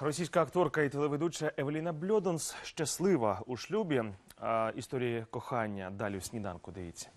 Російська акторка і телеведуча Евеліна Бльодонс щаслива у шлюбі. А історії кохання далі в сніданку. Дивіться.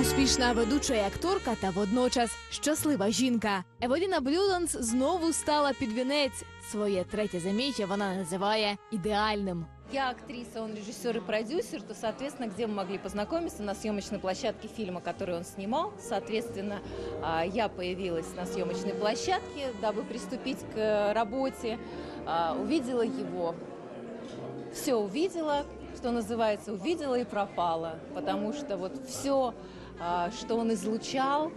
Успішна ведуча і акторка та водночас щаслива жінка. Евеліна Блюденс знову стала під вінець. Своє третє заміття вона називає ідеальним. Я актриса, он режиссер и продюсер, то, соответственно, где мы могли познакомиться? На съемочной площадке фильма, который он снимал. Соответственно, а, я появилась на съемочной площадке, дабы приступить к работе. А, Увидела его, все увидела, что называется, увидела и пропала. Потому что вот все, что он излучал,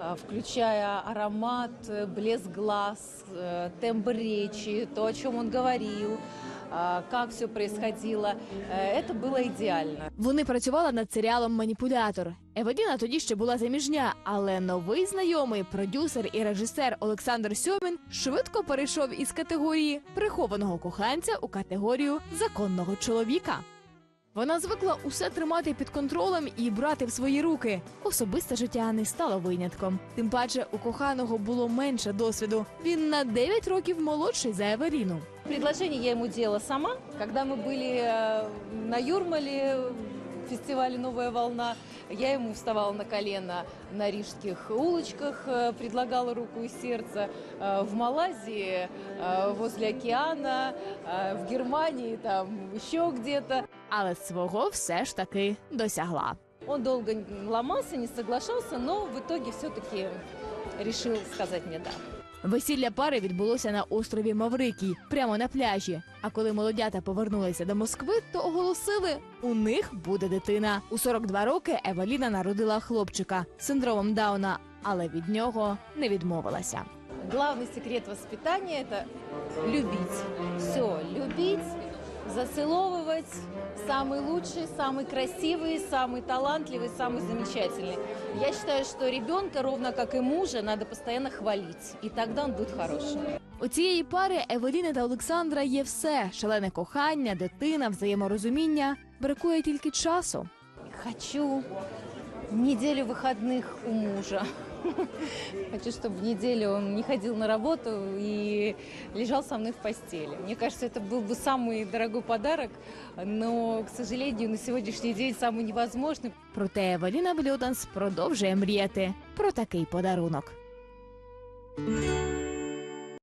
а, включая аромат, э, блеск глаз, э, тембр речи, то, о чем он говорил, а, как все происходило, э, это было идеально. Вони працювали над серіалом Маніпулятор. Евеліна тоді ще була заміжня, але новий знайомий продюсер і режисер Олександр Сьомін швидко перейшов із категорії прихованого коханця у категорію законного чоловіка. Вона звикла усе тримати під контролем і брати в свої руки. Особисте життя не стало винятком. Тим паче у коханого було менше досвіду. Він на 9 років молодший за Евеліну. Предложение я ему делала сама. Когда мы были э, на Юрмале, в фестивале «Новая волна», я ему вставала на колено на рижских улочках, э, предлагала руку и сердце. Э, В Малайзии, э, возле океана, э, в Германии, там еще где-то. Але свого все ж таки досягла. Он долго ломался, не соглашался, но в итоге все-таки решил сказать мне «да». Весілля пари відбулося на острові Маврикій, прямо на пляжі. А коли молодята повернулися до Москви, то оголосили, у них буде дитина. У 42 роки Евеліна народила хлопчика з синдромом Дауна, але від нього не відмовилася. Главный секрет воспитания – это любить. Все, любить, зацеловывать. Самый лучший, самый красивый, самый талантливый, самый замечательный. Я считаю, что ребенка, ровно как и мужа, надо постоянно хвалить. И тогда он будет хорошим. У цієї пари Евеліни та Олександра є все: шалене кохання, дитина, взаєморозуміння. Бракує тільки часу. Хочу неделю выходных у мужа. Хочу, чтобы в неделю он не ходил на работу и лежал со мной в постели. Мне кажется, это был бы самый дорогой подарок, но, к сожалению, на сегодняшний день самый невозможный. Проте Евеліна Блюданс продовжує мріяти про такий подарунок.